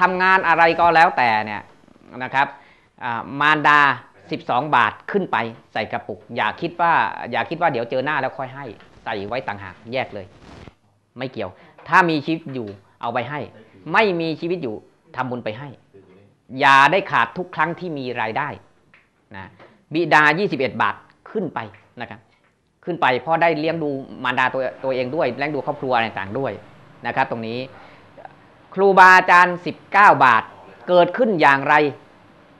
ทำงานอะไรก็แล้วแต่เนี่ยนะครับมารดา 12 บาทขึ้นไปใส่กระปุก อย่าคิดว่าอย่าคิดว่าเดี๋ยวเจอหน้าแล้วค่อยให้ใส่ไว้ต่างหากแยกเลย ไม่เกี่ยว ถ้ามีชีวิตอยู่เอาไปให้ ไม่มีชีวิตอยู่ทำบุญไปให้ อย่าได้ขาดทุกครั้งที่มีรายได้นะบิดา 21 บาทขึ้นไปนะครับขึ้นไปเพราะได้เลี้ยงดูมารดาตัวตัวเองด้วยเลี้ยงดูครอบครัวอะไรต่างๆด้วยนะครับ ตรงนี้ ครูบาอาจารย์ 19 บาท เกิดขึ้นอย่างไร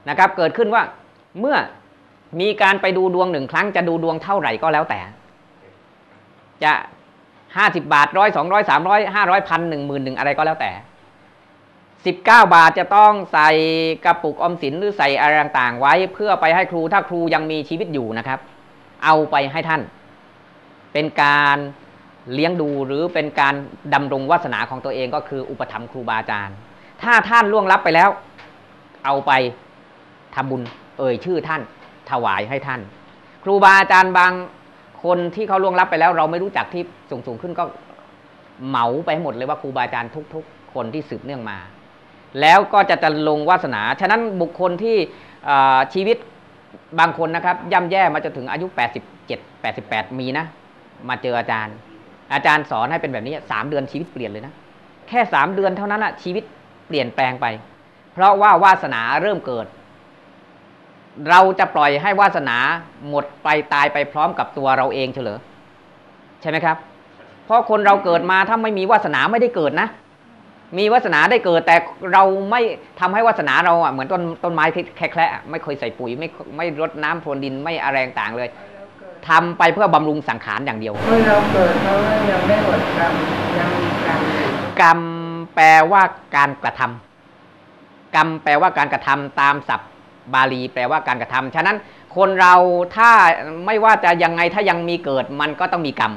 นะครับ เกิดขึ้นว่าเมื่อมีการไปดูดวงหนึ่งครั้งจะดูดวงเท่าไหร่ก็แล้วแต่ จะ50บาทร้อยสองร้อยสามร้อยห้าร้อยพันหนึ่งหมื่นหนึ่งอะไรก็แล้วแต่19บเก้าบาทจะต้องใส่กระปุกอมสินหรือใส่อะไรต่างๆ ไว้เพื่อไปให้ครูถ้าครูยังมีชีวิตอยู่นะครับ เอาไปให้ท่าน เป็นการ เลี้ยงดูหรือเป็นการดำรงวาสนาของตัวเองก็คืออุปถัมภ์ครูบาอาจารย์ ถ้าท่านล่วงลับไปแล้ว เอาไปทำบุญเอ่ยชื่อท่าน ถวายให้ท่าน ครูบาอาจารย์บางคนที่เขาล่วงลับไปแล้ว เราไม่รู้จักที่สูงสูงขึ้นก็เหมาไปหมดเลยว่าครูบาอาจารย์ทุก ๆ คนที่สืบเนื่องมา แล้วก็จะจะลงวาสนา ฉะนั้นบุคคลที่ชีวิตบางคนนะครับย่ำแย่มาจนถึงอายุ 87 88 มีนะ มาเจออาจารย์ อาจารย์สอนให้เป็นแบบนี้สามเดือนชีวิตเปลี่ยนเลยนะ แค่สามเดือนเท่านั้นอะชีวิตเปลี่ยนแปลงไป เพราะว่าวาสนาเริ่มเกิด เราจะปล่อยให้วาสนาหมดไปตายไปพร้อมกับตัวเราเองเฉลอใช่ไหมครับ เพราะคนเราเกิดมาถ้าไม่มีวาสนาไม่ได้เกิดนะ มีวาสนาได้เกิด แต่เราไม่ทำให้วาสนาเราอะเหมือนต้นต้นไม้ที่แคละไม่เคยใส่ปุ๋ยไม่ไม่รดน้ำพรวนดินไม่อะไรต่างเลย ทำไปเพื่อบำรุงสังขารอย่างเดียว เมื่อเราเกิดเราก็ยังไม่หมดกรรมยังมีกรรมอยู่กรรมแปลว่าการกระทำกรรมแปลว่าการกระทำตามศัพท์บาลี แปลว่าการกระทำฉะนั้นคนเราถ้าไม่ว่าจะยังไงถ้ายังมีเกิดมันก็ต้องมีกรรม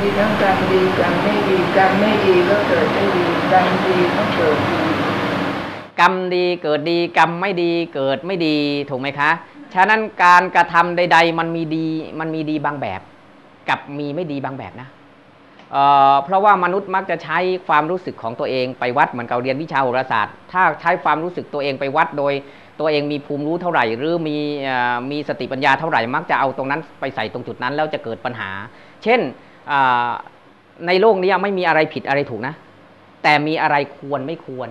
มีทั้งกรรมดีกรรมไม่ดีกรรมไม่ดีก็เกิดไม่ดีกรรมดีก็เกิดดีกรรมดีเกิดดีกรรมไม่ดีเกิดไม่ดีถูกไหมคะ ฉะนั้นการกระทำใด ๆ มันมีดีมันมีดีบางแบบ กับมีไม่ดีบางแบบนะเเพราะว่ามนุษย์มักจะใช้ความรู้สึกของตัวเองไปวัดเหมือนกับเรียนวิชาโหราศาสตร์ ถ้าใช้ความรู้สึกตัวเองไปวัดโดย ตัวเองมีภูมิรู้เท่าไหร่ หรือมีมีสติปัญญาเท่าไหร่มักจะเอาตรงนั้นไปใส่ตรงจุดนั้นแล้วจะเกิดปัญหา เช่นในโลกนี้ไม่มีอะไรผิดอะไรถูกนะ แต่มีอะไรควรไม่ควร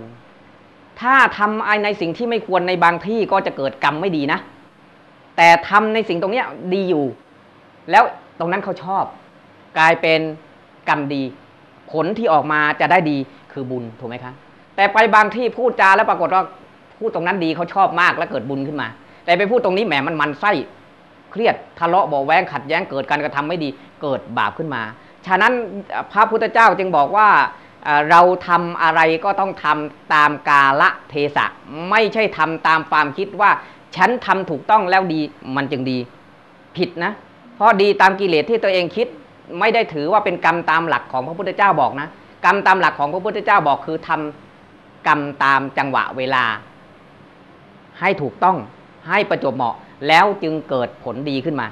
ถ้าทำไอ้ในสิ่งที่ไม่ควรในบางที่ก็จะเกิดกรรมไม่ดีนะ แต่ทำในสิ่งตรงเนี้ยดีอยู่ แล้วตรงนั้นเขาชอบ กลายเป็นกรรมดี ผลที่ออกมาจะได้ดีคือบุญถูกไหมคะแต่ไปบางที่พูดจาแล้วปรากฏว่าพูดตรงนั้นดีเขาชอบมากแล้วเกิดบุญขึ้นมา แต่ไปพูดตรงนี้แหมมันมันไส้เครียดทะเลาะบาะแว้งขัดแย้งเกิดการกระทำไม่ดีเกิดบาปขึ้นมา ฉะนั้นพระพุทธเจ้าจึงบอกว่าเราทำอะไรก็ต้องทำตามกาละเทศะ ไม่ใช่ทำตามความคิดว่า ฉันทำถูกต้องแล้วดีมันจึงดี ผิดนะ เพราะดีตามกิเลสที่ตัวเองคิด ไม่ได้ถือว่าเป็นกรรมตามหลักของพระพุทธเจ้าบอกนะ กรรมตามหลักของพระพุทธเจ้าบอกคือทำกรรมตามจังหวะเวลา ให้ถูกต้องให้ประจบเหมาะแล้วจึงเกิดผลดีขึ้นมา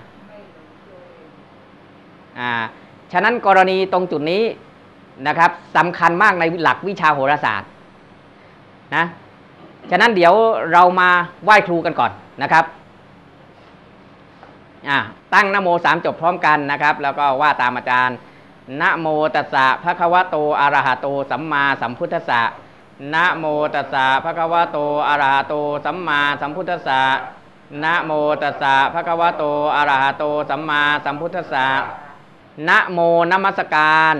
อ่าฉะนั้นกรณีตรงจุดนี้นะครับสำคัญมากในหลักวิชาโหราศาสตร์นะ ฉะนั้นเดี๋ยวเรามาไหว้ครูกันก่อนนะครับตั้งนโมสามจบพร้อมกันนะครับ แล้วก็ว่าตามอาจารย์นะโมตัสสะภะคะวะโตอะระหะโต สัมมาสัมพุทธัสสะนะโมตัสสะภะคะวะโตอะระหะโต สัมมาสัมพุทธัสสะนะโมตัสสะภะคะวะโตอะระหะโต สัมมาสัมพุทธัสสะนะโมนมัสการ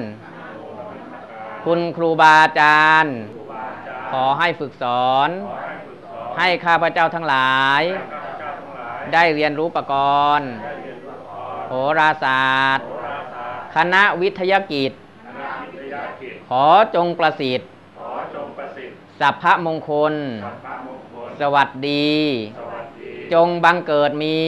คุณครูบาอาจารย์ ขอให้ฝึกสอน ให้ข้าพเจ้าทั้งหลาย ได้เรียนรู้ประกรณ์โหราศาสตร์ คณะวิทยากิจ ขอจงประสิทธิ์ขอจงประสิทธิ์สัพพะมงคลสัพพะมงคล สวัสดีสวัสดีจงบังเกิดมี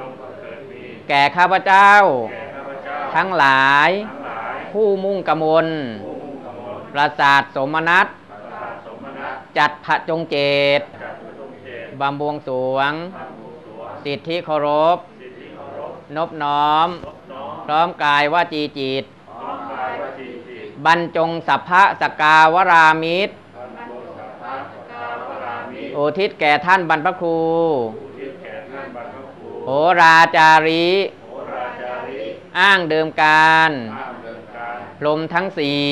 จงบังเกิดมี แก่ข้าพเจ้าแก่ข้าพเจ้าทั้งหลายทั้งหลายผู้มุ่งกมลผู้มุ่งกมลประสาทสมนัต จัดพระจงเจตจัดประจงเจตบำบวงสรวงทำบุญสรวงสิทธิเคารพสิทธิเคารพ นบน้อมนบน้อมพร้อมกายว่าจีจิตน้อมกายวจีจิต บรรจงสัพพะสกาวรามิตรบรรลุสัพพะสกาอุทิศแก่ท่านบรรพครูอุทิศแก่ท่านบรรพครู โหราจารีโหราจารีอ้างเดิมการห้ามเดินการพรหมทั้งสี่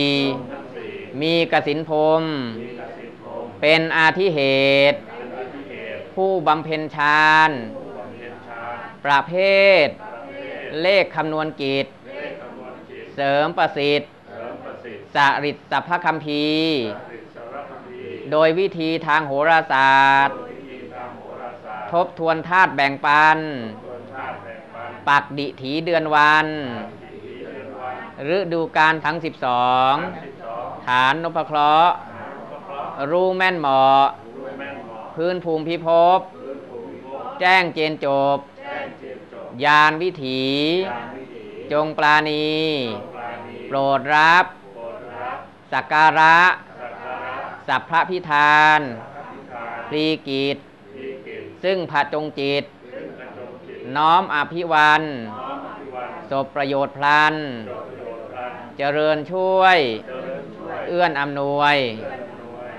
ทั้งสี่ มีกสินพรหม เป็นอาทิเหตุเป็นอธิเหตุผู้บำเพ็ญฌานผู้บำเพ็ญฌานประเภทประเภทเลขคำนวณกิจเลขคำนวณจิตเสริมประสิทธิ์เสริมประสิทธิ์สริตสัพพคัมภีร์สริสารพัดีโดยวิธีทางโหราศาสตร์วิธีตามโหราศาสตร์ ทบทวนธาตุแบ่งปันส่วนชาติแบ่งปันปักดิถีเดือนวันที่ที่เดือนวันฤดูการทั้งสิบสอง12 ฐานนพเคราะห์หาก็เพ ราะรู้แม่นเหมาะรู้แม่นเหมาะ พื้นภูมิพิภพพื้นภูมิภพแจ้งเจนจบแจ้งเจนจบ ยานวิถีตามวิถีจงปราณีปราณี โปรดรับโปรดรับสักการะสักการะ สัพพระพิธานพระพิธานพรีกิจที่กิจ ซึ่งผจงจิตซึ่งกระจงจิตน้อมอภิวันน้อมอภิวันศพประโยชน์พลันโดยประโยชน์พลันเจริญช่วยเจริญช่วย เอื้อนอำนวยเอื้ออำนวย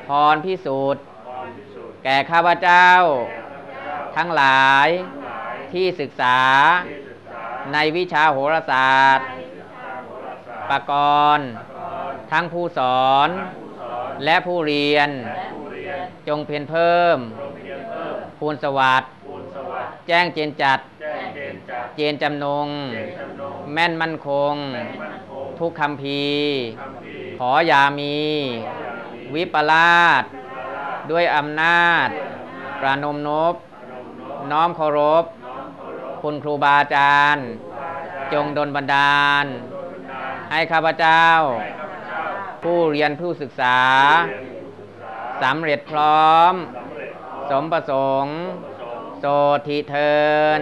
พรพิสูจน์ความพิสุทธิ์แก่ข้าพเจ้าแก่ข้าพเจ้า ทั้งหลายทั้งหลายที่ศึกษาที่ศึกษาในวิชาโหราศาสตร์ทางโหราศาสตร์ปกรณ์กรทั้งผู้สอนผู้สอนและผู้เรียนและผู้เรียน จงเพียรเพิ่มโรงเรียนเพิ่มภูลสวัสดิ์ภูลสวัสดิ์แจ้งเจนจัดแจ้งเกณฑ์จัดเจนจำนงเจนจำนงแม่นมั่นคงแม่นมั่นคง ทุกคำพีร์คำพีร์ขอยามี วิปลาสพราชด้วยอำนาจ ประนมนบน้อมเคารพ คุณครูบาอาจารย์ จงดลบันดาลโดยบันดาล ให้ข้าพเจ้า ผู้เรียนผู้ศึกษาสำเร็จพร้อม สมประสงค์ประสงค์โสธิเทิน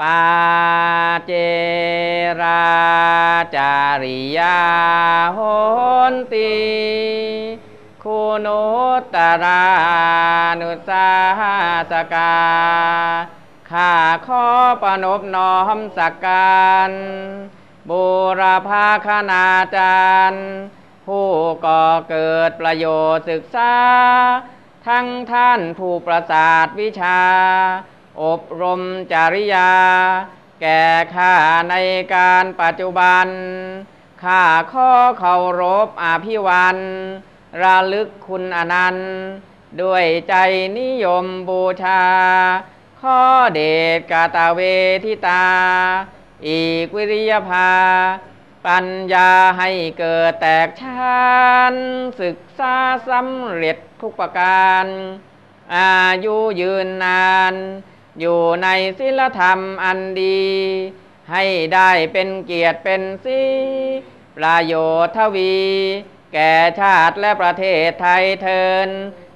ปาเจราจาริยาโหนติคุณุตรานุสาสกาข้าขอประนบน้อมสักการบูรพาคณาจารย์ ผู้ก่อเกิดประโยชน์ศึกษา ทั้งท่านผู้ประสาทวิชา อบรมจริยา แก่ข้าในการปัจจุบัน ข้าข้อเคารพอาภิวันระลึกคุณอนันต์ ด้วยใจนิยมบูชา ข้อเดชกาตาเวทิตา อีกวิริยภา ปัญญาให้เกิดแตกชานศึกษาสำเร็จทุกประการ อายุยืนนาน อยู่ในศีลธรรมอันดี ให้ได้เป็นเกียรติเป็นสีประโยชน์ทวี แก่ชาติและประเทศไทยเทิน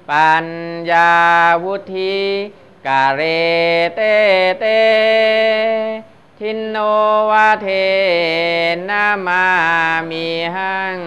ปัญญาวุธีกาเรเตเต ทินโนวาเทนามามีหัง